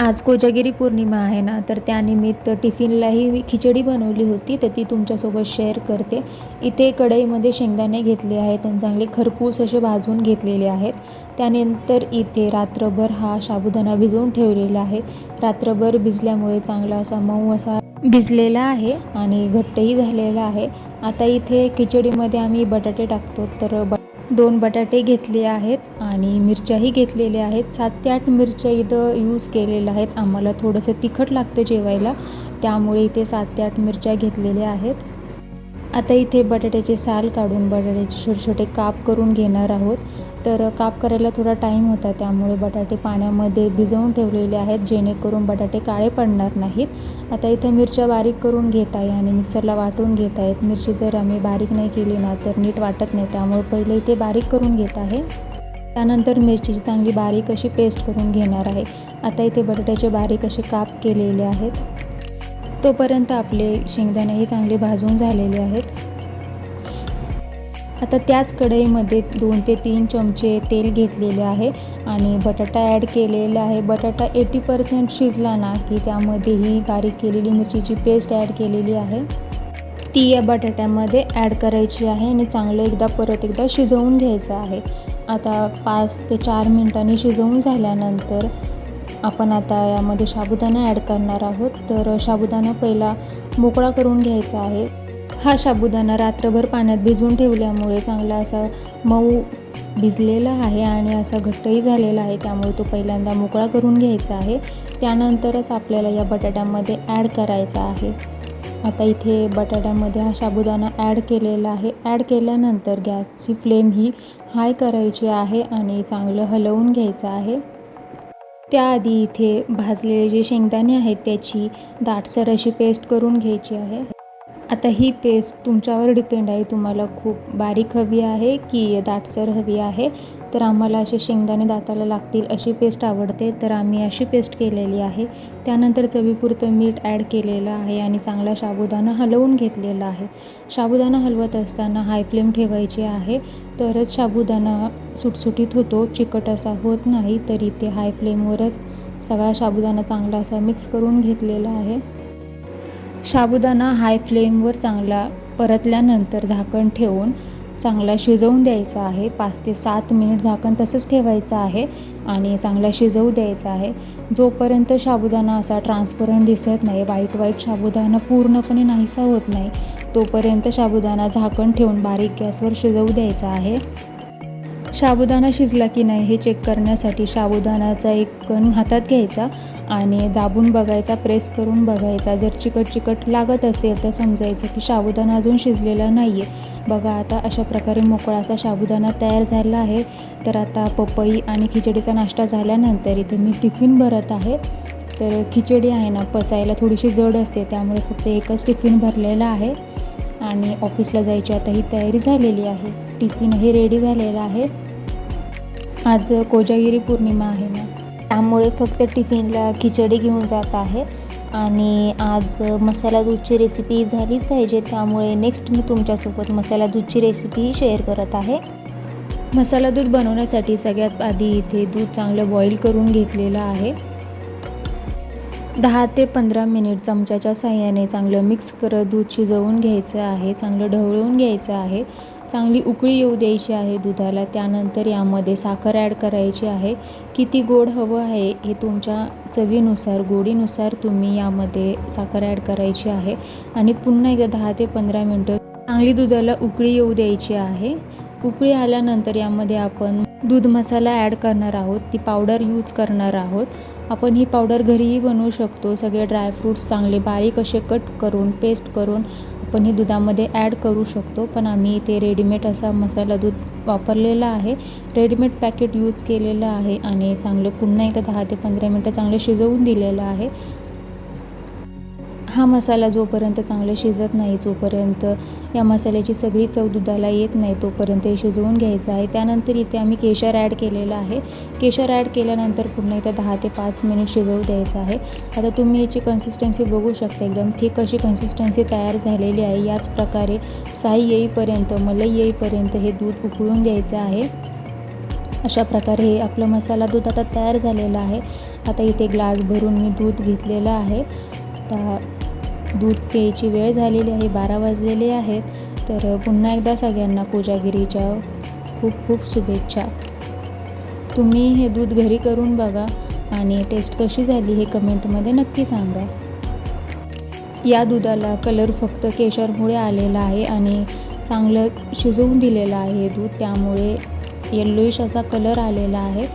आज कोजागिरी पौर्णिमा आहे ना तर त्यानिमित्त टिफिनलाही खिचडी बनवली होती तर ती तुमच्यासोबत शेअर करते. इथे कढईमध्ये शेंगदाणे घेतले आहेत आणि चांगले खरपूस असे भाजून घेतलेले आहेत. त्यानंतर इथे रात्रभर हा साबुदाणा भिजवून ठेवलेला आहे. रात्रभर भिजल्यामुळे चांगला असा मऊ असा भिजलेला आहे आणि घट्टही झालेला आहे. आता इथे खिचडीमध्ये आम्ही बटाटे टाकतो तर ब दोन बटाटे घेतले आहेत आणि मिरच्याही घेतलेल्या आहेत. सात ते आठ मिरच्या इथं यूज केलेल्या आहेत. आम्हाला थोडंसं तिखट लागतं जेवायला. त्यामुळे इथे सात ते आठ मिरच्या घेतलेल्या आहेत. आता इथे बटाट्याचे साल काढून बटाट्याचे छोटे छोटे काप करून घेणार आहोत. तर काप करायला थोडा टाईम होता त्यामुळे बटाटे पाण्यामध्ये भिजवून ठेवलेले आहेत जेणेकरून बटाटे काळे पडणार नाहीत. आता इथे मिरच्या बारीक करून घेत आहे आणि मिक्सरला वाटून घेत आहेत. मिरची जर आम्ही बारीक नाही केली ना तर नीट वाटत नाही त्यामुळे पहिले इथे बारीक करून घेत आहे. त्यानंतर मिरचीची चांगली बारीक अशी पेस्ट करून घेणार आहे. आता इथे बटाट्याचे बारीक असे काप केलेले आहेत. तोपर्यंत आपले शेंगदाणेही चांगले भाजून झालेले आहेत. आता त्याच कढईमध्ये दोन ते तीन चमचे तेल घेतलेले आहे आणि बटाटा ॲड केलेला आहे. बटाटा एटी पर्सेंट शिजला ना की त्यामध्ये ही बारीक केलेली मिरचीची पेस्ट ॲड केलेली आहे. ती या बटाट्यामध्ये ॲड करायची आहे आणि चांगलं एकदा परत एकदा शिजवून घ्यायचं आहे. आता पाच ते चार मिनटांनी शिजवून झाल्यानंतर आपण आता यामध्ये साबुदाणा ॲड करणार आहोत. तर साबुदाणा पहिला मोकळा करून घ्यायचा आहे. हा साबुदाणा रात्रभर पाण्यात भिजवून ठेवल्यामुळे चांगला असा मऊ भिजलेला आहे आणि असा घट्टही झालेला आहे. त्यामुळे तो पहिल्यांदा मोकळा करून घ्यायचा आहे. त्यानंतरच आपल्याला या बटाट्यामध्ये ॲड करायचा आहे. आता इथे बटाट्यामध्ये हा साबुदाणा ॲड केलेला आहे. ॲड केल्यानंतर गॅसची फ्लेम ही हाय करायची आहे आणि चांगलं हलवून घ्यायचं आहे. त्याआधी इथे भाजलेले जे शेंगदाणे आहेत त्याची दाटसर अशी पेस्ट करून घ्यायची आहे. आता ही पेस्ट तुमच्यावर डिपेंड आहे. तुम्हाला खूप बारीक हवी आहे की दाटसर हवी आहे. तर आम्हाला असे शेंगदाणे दाताला लागतील अशी पेस्ट आवडते. तर आम्ही अशी पेस्ट केलेली आहे. त्यानंतर चवीपुरतं मीठ ॲड केलेलं आहे आणि चांगला साबुदाणा हलवून घेतलेला आहे. साबुदाणा हलवत असताना हाय फ्लेम ठेवायची आहे. तरच साबुदाणा सुटसुटीत होतो चिकट असा होत नाही. तरी ते हाय फ्लेमवरच सगळा साबुदाणा चांगला असा मिक्स करून घेतलेला आहे. साबुदाणा हाय फ्लेमवर चांगला परतल्यानंतर झाकण ठेवून चांगला शिजवून द्यायचा आहे. पाच ते सात मिनिट झाकण तसंच ठेवायचं आहे आणि चांगला शिजवू द्यायचा आहे. जोपर्यंत साबुदाणा असा ट्रान्सपरंट दिसत नाही वाईट वाईट साबुदाणा पूर्णपणे नाहीसा होत नाही तोपर्यंत साबुदाणा झाकण ठेवून बारीक गॅसवर शिजवू द्यायचा आहे. साबुदाणा शिजला की नाही हे चेक करण्यासाठी साबुदाण्याचा एक कण हातात घ्यायचा. आणि दाबून बघायचा प्रेस करून बघायचा. जर चिकट चिकट लागत असेल तर समजायचं की साबुदाणा अजून शिजलेला नाही आहे बघा आता अशा प्रकारे मोकळा असा साबुदाणा तयार झाला आहे. तर आता पपई आणि खिचडीचा नाश्ता झाल्यानंतर इथे मी टिफिन भरत आहे. तर खिचडी आहे ना पचायला थोडीशी जड असते त्यामुळे फक्त एकच टिफिन भरलेला आहे. आणि ऑफिसला जायची आता ही तयारी झालेली आहे. टिफिनही रेडी झालेला आहे. आज कोजागिरी पौर्णिमा आहे ना. त्यामुळे फक्त टिफिनला खिचडी घेऊन जात आहे. आणि आज मसाला दूधची रेसिपी झालीच पाहिजे त्यामुळे नेक्स्ट मी तुमच्यासोबत मसाला दूधची रेसिपी शेअर करत आहे. मसाला दूध बनवण्यासाठी सगळ्यात आधी इथे दूध चांगलं बॉईल करून घेतलेलं आहे. दहा ते पंधरा मिनिट चमच्याच्या साह्याने चांगलं मिक्स करत दूध शिजवून घ्यायचं आहे चांगलं ढवळून घ्यायचं आहे. चांगली उकळी येऊ द्यायची आहे दुधाला. त्यानंतर यामध्ये साखर ॲड करायची आहे. किती गोड हवं आहे हे तुमच्या चवीनुसार गोडीनुसार तुम्ही यामध्ये साखर ॲड करायची आहे. आणि पुन्हा एकदा दहा ते पंधरा मिनटं चांगली दुधाला उकळी येऊ द्यायची आहे. उकळी आल्यानंतर यामध्ये आपण दूध मसाला ॲड करणार आहोत. ती पावडर यूज करणार आहोत. आपण ही पावडर घरीही बनवू शकतो. सगळे ड्रायफ्रूट्स चांगले बारीक असे कट करून पेस्ट करून आपण ही दुधामध्ये ॲड करू शकतो. पण आम्ही ते रेडीमेड असा मसाला दूध वापरलेला आहे. रेडीमेड पॅकेट यूज केलेलं आहे आणि चांगलं पुन्हा एकदा दहा ते पंधरा मिनटं चांगलं शिजवून दिलेलं आहे. हा मसाला जोपर्यंत चांगलं शिजत नाही जोपर्यंत या मसाल्याची सगळी चव दुधाला येत नाही तोपर्यंत हे शिजवून घ्यायचं आहे. त्यानंतर इथे आम्ही केशर ॲड केलेलं आहे. केशर ॲड केल्यानंतर पुन्हा इथे दहा ते पाच मिनिट शिजवू द्यायचं आहे. आता तुम्ही याची कन्सिस्टन्सी बघू शकता एकदम. थिक अशी कन्सिस्टन्सी तयार झालेली आहे. याच प्रकारे साई येईपर्यंत मलई येईपर्यंत हे दूध उकळून द्यायचं आहे. अशा प्रकारे हे आपलं मसाला दूध आता तयार झालेलं आहे. आता इथे ग्लास भरून मी दूध घेतलेलं आहे. आता दूध प्यायची वेळ झालेली आहे बारा वाजलेले आहेत. तर पुन्हा एकदा सगळ्यांना पूजागिरीच्या खूप खूप शुभेच्छा. तुम्ही हे दूध घरी करून बघा आणि टेस्ट कशी झाली हे कमेंटमध्ये नक्की सांगा. या दुधाला कलर फक्त केशरमुळे आलेला आहे आणि चांगलं शिजवून दिलेलं आहे दूध. त्यामुळे येल्लोइश असा कलर आलेला आहे.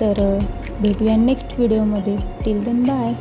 तर भेटूया नेक्स्ट व्हिडिओमध्ये टिल देन बाय